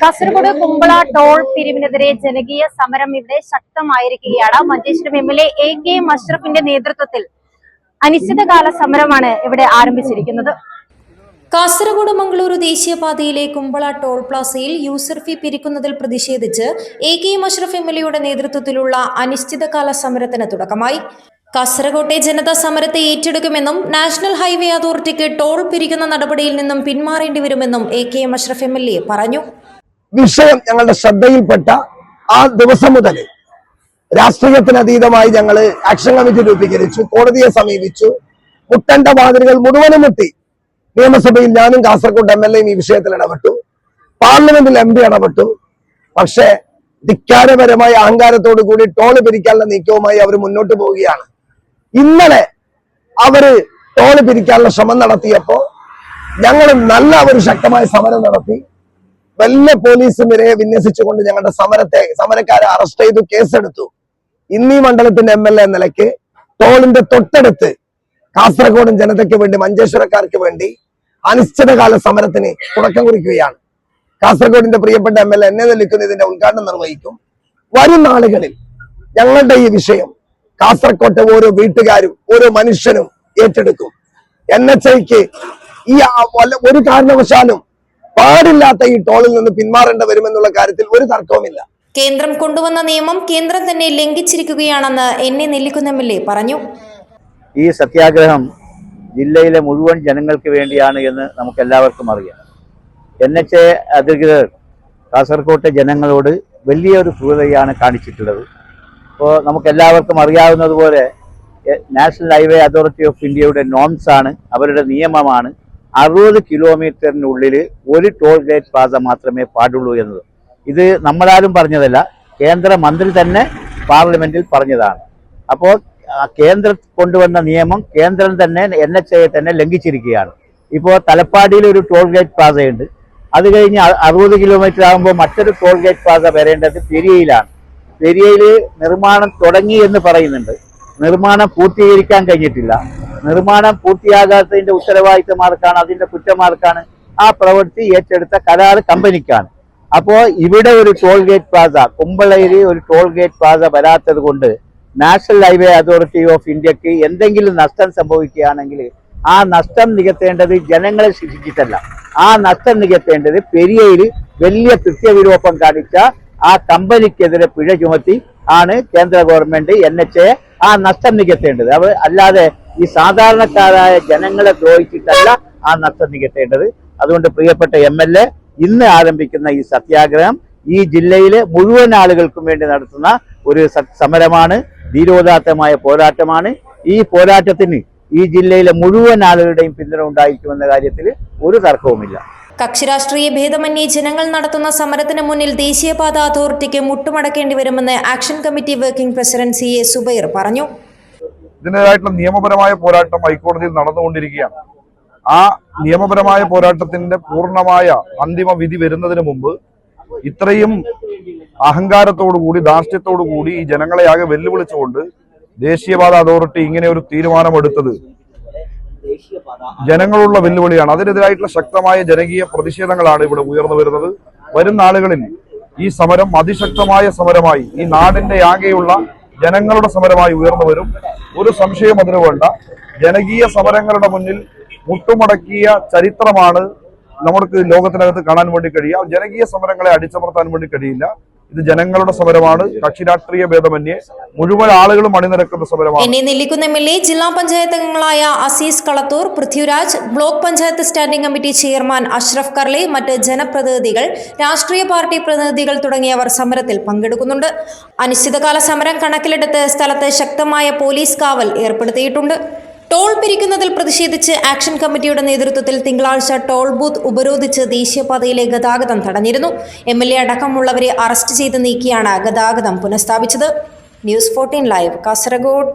Kasaragod Kumbla toll പിരിവിനെതിരെ ജനകീയ സമരം ഇവിടെ ശക്തമായിരിക്കുകയാണ്. Manjeshwaram M L A K മഷ്റഫിന്റെ നേതൃത്വത്തിൽ അനിശ്ചിതകാല സമരമാണ് ഇവിടെ ആരംഭിച്ചിരിക്കുന്നത്. കാസർഗോഡ് മംഗളൂരു ദേശീയപാതയിലെ കുമ്പള ടോൾ പ്ലാസയിൽ യൂസർ ഫീ പിരിക്കുന്നതിൽ പ്രതിഷേധിച്ച് A K Mashraf M L എയുടെ നേതൃത്വത്തിലുള്ള അനിശ്ചിതകാല സമരത്തിന് തുടക്കമായി. കാസർകോട്ടെ ജനത സമരത്തെ ഏറ്റെടുക്കുമെന്നും നാഷണൽ ഹൈവേ അതോറിറ്റിക്ക് ടോൾ പിരിക്കുന്ന നടപടിയിൽ നിന്നും പിന്മാറേണ്ടി വരുമെന്നും A K Mashraf M L A പറഞ്ഞു. വിഷയം ഞങ്ങളുടെ ശ്രദ്ധയിൽപ്പെട്ട ആ ദിവസം മുതൽ രാഷ്ട്രീയത്തിന് അതീതമായി ഞങ്ങൾ ആക്ഷൻ കമ്മിറ്റി രൂപീകരിച്ചു കോടതിയെ സമീപിച്ചു. മുട്ടേണ്ട വാതിലുകൾ മുഴുവനും മുട്ടി. നിയമസഭയിൽ ഞാനും കാസർഗോഡ് എം എൽ എയും ഈ വിഷയത്തിൽ ഇടപെട്ടു. പാർലമെന്റിൽ എം പി ഇടപെട്ടു. പക്ഷേ ധിക്കാരപരമായ അഹങ്കാരത്തോടു കൂടി ടോൾ പിരിക്കാനുള്ള നീക്കവുമായി അവർ മുന്നോട്ട് പോവുകയാണ്. ഇന്നലെ അവർ ടോൾ പിരിക്കാനുള്ള ശ്രമം നടത്തിയപ്പോ ഞങ്ങൾ നല്ല ഒരു ശക്തമായ സമരം നടത്തി. വലിയ പോലീസും വരെ വിന്യസിച്ചുകൊണ്ട് ഞങ്ങളുടെ സമരത്തെ സമരക്കാരെ അറസ്റ്റ് ചെയ്തു കേസെടുത്തു. ഇന്നീ മണ്ഡലത്തിന്റെ എം എൽ എ നിലയ്ക്ക് ടോളിന്റെ തൊട്ടടുത്ത് കാസർഗോഡും ജനതയ്ക്ക് വേണ്ടി മഞ്ചേശ്വരക്കാർക്ക് വേണ്ടി അനിശ്ചിതകാല സമരത്തിന് തുടക്കം കുറിക്കുകയാണ്. കാസർഗോഡിന്റെ പ്രിയപ്പെട്ട എം എൽ എ എന്നെ നിൽക്കുന്ന ഇതിന്റെ ഉദ്ഘാടനം നിർവഹിക്കും. വരും നാളുകളിൽ ഞങ്ങളുടെ ഈ വിഷയം കാസർകോട്ടെ ഓരോ വീട്ടുകാരും ഓരോ മനുഷ്യനും ഏറ്റെടുക്കും. എൻ എച്ച് ഐക്ക് ഈ ഒരു കാരണവശാലും പാടില്ലാത്ത ഈ ടോളിൽ നിന്ന് പിന്മാറേണ്ട വരുമെന്നുള്ള കാര്യത്തിൽ ഒരു തർക്കവുമില്ല. കേന്ദ്രം കൊണ്ടുവന്ന നിയമം കേന്ദ്രം തന്നെ ലംഘിച്ചിരിക്കുകയാണെന്ന് എന്നെ നെല്ലിക്കുന്ന എം എൽ എ പറഞ്ഞു. ഈ സത്യാഗ്രഹം ജില്ലയിലെ മുഴുവൻ ജനങ്ങൾക്ക് വേണ്ടിയാണ് എന്ന് നമുക്ക് എല്ലാവർക്കും അറിയാം. എൻ എച്ച് എ അധികൃതർ കാസർകോട്ടെ ജനങ്ങളോട് വലിയൊരു ക്രൂരതയാണ് കാണിച്ചിട്ടുള്ളത്. അപ്പോൾ നമുക്ക് എല്ലാവർക്കും അറിയാവുന്നതുപോലെ നാഷണൽ ഹൈവേ അതോറിറ്റി ഓഫ് ഇന്ത്യയുടെ നോംസ് ആണ് അവരുടെ നിയമമാണ്. അറുപത് കിലോമീറ്ററിനുള്ളിൽ ഒരു ടോൾ ഗേറ്റ് പാത മാത്രമേ പാടുള്ളൂ എന്നത്. ഇത് നമ്മളാരും പറഞ്ഞതല്ല കേന്ദ്ര മന്ത്രി തന്നെ പാർലമെന്റിൽ പറഞ്ഞതാണ്. അപ്പോൾ കേന്ദ്രം കൊണ്ടുവന്ന നിയമം കേന്ദ്രം തന്നെ എൻ എച്ച് ഐ തന്നെ ലംഘിച്ചിരിക്കുകയാണ്. ഇപ്പോൾ തലപ്പാടിയിൽ ഒരു ടോൾ ഗേറ്റ് പാതയുണ്ട്. അത് കഴിഞ്ഞ് അറുപത് കിലോമീറ്റർ ആകുമ്പോൾ മറ്റൊരു ടോൾ ഗേറ്റ് പാത വരേണ്ടത് പെരിയയിലാണ്. പെരിയയിൽ നിർമ്മാണം തുടങ്ങി എന്ന് പറയുന്നുണ്ട്. നിർമ്മാണം പൂർത്തീകരിക്കാൻ കഴിഞ്ഞിട്ടില്ല. നിർമ്മാണം പൂർത്തിയാകാത്തതിന്റെ ഉത്തരവാദിത്തം ആർക്കാണ് അതിന്റെ കുറ്റമാർക്കാണ് ആ പ്രവൃത്തി ഏറ്റെടുത്ത കരാർ കമ്പനിക്കാണ്. അപ്പോ ഇവിടെ ഒരു ടോൾ ഗേറ്റ് പ്ലാസ കുമ്പളയിലെ ഒരു ടോൾ ഗേറ്റ് പ്ലാസ വരാത്തത് കൊണ്ട് നാഷണൽ ഹൈവേ അതോറിറ്റി ഓഫ് ഇന്ത്യയ്ക്ക് എന്തെങ്കിലും നഷ്ടം സംഭവിക്കുകയാണെങ്കിൽ ആ നഷ്ടം നികത്തേണ്ടത് ജനങ്ങളെ ശിക്ഷിച്ചിട്ടല്ല. ആ നഷ്ടം നികത്തേണ്ടത് പെരിയയിൽ വലിയ കൃത്യവിരൂപം കാണിച്ച ആ കമ്പനിക്കെതിരെ പിഴ ചുമത്തി ആണ് കേന്ദ്ര ഗവൺമെന്റ് എൻ എച്ച് എ ആ നഷ്ടം നികത്തേണ്ടത്. അല്ലാതെ ഈ സാധാരണക്കാരായ ജനങ്ങളെ ദ്രോഹിച്ചിട്ടല്ല ആ നഷ്ടം നികത്തേണ്ടത്. അതുകൊണ്ട് പ്രിയപ്പെട്ട എം എൽ എ ഇന്ന് ആരംഭിക്കുന്ന ഈ സത്യാഗ്രഹം ഈ ജില്ലയിലെ മുഴുവൻ ആളുകൾക്കും വേണ്ടി നടത്തുന്ന ഒരു സമരമാണ്. ധീരോദാത്തമായ പോരാട്ടമാണ്. ഈ പോരാട്ടത്തിന് ഈ ജില്ലയിലെ മുഴുവൻ ആളുകളുടെയും പിന്തുണ ഉണ്ടായിരിക്കുമെന്ന കാര്യത്തിൽ ഒരു തർക്കവുമില്ല. കക്ഷിരാഷ്ട്രീയ ഭേദമന്യേ ജനങ്ങൾ നടത്തുന്ന സമരത്തിന് മുന്നിൽ ദേശീയപാത അതോറിറ്റിക്ക് മുട്ടുമടക്കേണ്ടി വരുമെന്ന് action committee working president C A Zubair പറഞ്ഞു. ഇതിന്റെതായിട്ടുള്ള നിയമപരമായ പോരാട്ടം ഹൈക്കോടതിയിൽ നടന്നുകൊണ്ടിരിക്കുകയാണ്. ആ നിയമപരമായ പോരാട്ടത്തിന്റെ പൂർണമായ അന്തിമ വിധി വരുന്നതിന് മുമ്പ് ഇത്രയും അഹങ്കാരത്തോടുകൂടി ധാർഷ്ട്യത്തോടുകൂടി ഈ ജനങ്ങളെ ആകെ വെല്ലുവിളിച്ചുകൊണ്ട് ദേശീയപാത അതോറിറ്റി ഇങ്ങനെ ഒരു തീരുമാനമെടുത്തത്. ജനങ്ങളുള്ള വെല്ലുവിളിയാണ്. അതിനെതിരായിട്ടുള്ള ശക്തമായ ജനകീയ പ്രതിഷേധങ്ങളാണ് ഇവിടെ ഉയർന്നു വരുന്നത്. വരും നാളുകളിൽ ഈ സമരം അതിശക്തമായ സമരമായി ഈ നാടിന്റെ ആകെയുള്ള ജനങ്ങളുടെ സമരമായി ഉയർന്നു വരും. ഒരു സംശയം അതിന് വേണ്ട. ജനകീയ സമരങ്ങളുടെ മുന്നിൽ മുട്ടുമടക്കിയ ചരിത്രമാണ് നമുക്ക് ലോകത്തിനകത്ത് കാണാൻ വേണ്ടി കഴിയുക. ജനകീയ സമരങ്ങളെ അടിച്ചമർത്താൻ വേണ്ടി കഴിയില്ല. ഇത് ജനങ്ങളുടെ സമരമാണ്. കക്ഷി രാഷ്ട്രീയ ഭേദമന്യേ മുഴുവൻ ആളുകളും അണിനിരക്കുന്ന സമരമാണ്. എന്നെ നെല്ലിക്കുന്ന എം എൽ എ ജില്ലാ പഞ്ചായത്ത് അംഗങ്ങളായ Azeez Kalathur Prithviraj block panchayat standing committee chairman Ashraf Karle മറ്റ് ജനപ്രതിനിധികൾ രാഷ്ട്രീയ പാർട്ടി പ്രതിനിധികൾ തുടങ്ങിയവർ സമരത്തിൽ പങ്കെടുക്കുന്നുണ്ട്. അനിശ്ചിതകാല സമരം കണക്കിലെടുത്ത് സ്ഥലത്ത് ശക്തമായ പോലീസ് കാവൽ ഏർപ്പെടുത്തിയിട്ടുണ്ട്. ടോൾ പിരിക്കുന്നതിൽ പ്രതിഷേധിച്ച് ആക്ഷൻ കമ്മിറ്റിയുടെ നേതൃത്വത്തിൽ തിങ്കളാഴ്ച ടോൾ ബൂത്ത് ഉപരോധിച്ച് ദേശീയപാതയിലെ ഗതാഗതം തടഞ്ഞിരുന്നു. എം എൽ എ അടക്കമുള്ളവരെ അറസ്റ്റ് ചെയ്ത് നീക്കിയാണ് ഗതാഗതം പുനഃസ്ഥാപിച്ചത്. News fourteen live Kasaragod.